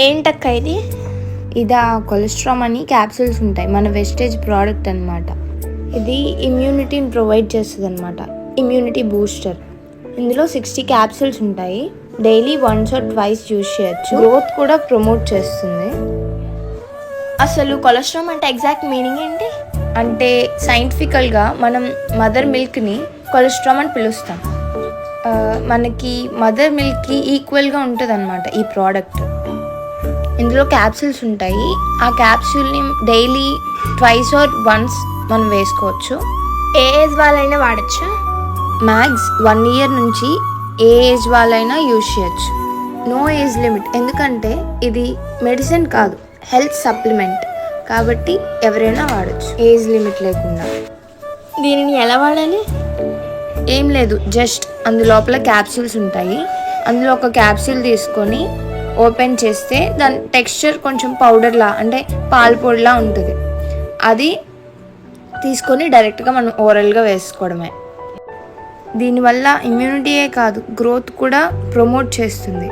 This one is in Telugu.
ఏంటక్క ఇది? ఇదా కొలెస్ట్రామ్ అని క్యాప్సూల్స్ ఉంటాయి. మన వెస్టేజ్ ప్రోడక్ట్ అన్నమాట. ఇది ఇమ్యూనిటీని ప్రొవైడ్ చేస్తుంది అనమాట ఇమ్యూనిటీ బూస్టర్. ఇందులో సిక్స్టీ క్యాప్సూల్స్ ఉంటాయి. Daily once or twice use చేయొచ్చు. గ్రోత్ కూడా ప్రమోట్ చేస్తుంది. అసలు కొలెస్ట్రాల్ అంటే ఎగ్జాక్ట్ మీనింగ్ ఏంటి? అంటే సైంటిఫికల్గా మనం మదర్ మిల్క్ని కొలెస్ట్రామ్ అని పిలుస్తాం. మనకి మదర్ మిల్క్కి ఈక్వల్గా ఉంటుంది అనమాట ఈ ప్రోడక్ట్. ఇందులో క్యాప్సూల్స్ ఉంటాయి. ఆ క్యాప్సూల్ని డైలీ ట్వైస్ ఆర్ వన్స్ మనం వేసుకోవచ్చు. ఏ ఏజ్ వాళ్ళైనా వాడచ్చా. మ్యాక్స్ వన్ ఇయర్ నుంచి ఏ ఏజ్ వాళ్ళైనా యూజ్ చేయొచ్చు. నో ఏజ్ లిమిట్ ఎందుకంటే ఇది మెడిసిన్ కాదు హెల్త్ సప్లిమెంట్ కాబట్టి ఎవరైనా వాడచ్చు. ఏజ్ లిమిట్ లేకుండా. దీనిని ఎలా వాడాలి? ఏం లేదు జస్ట్ అందులోపల క్యాప్సూల్స్ ఉంటాయి. అందులో ఒక క్యాప్సూల్ తీసుకొని ఓపెన్ చేస్తే దాని టెక్స్చర్ కొంచెం పౌడర్లా అంటే పాల పొడిలా ఉంటుంది. అది తీసుకొని డైరెక్ట్గా మనం ఓరల్గా వేసుకోవడమే. దీనివల్ల ఇమ్యూనిటీయే కాదు గ్రోత్ కూడా ప్రమోట్ చేస్తుంది.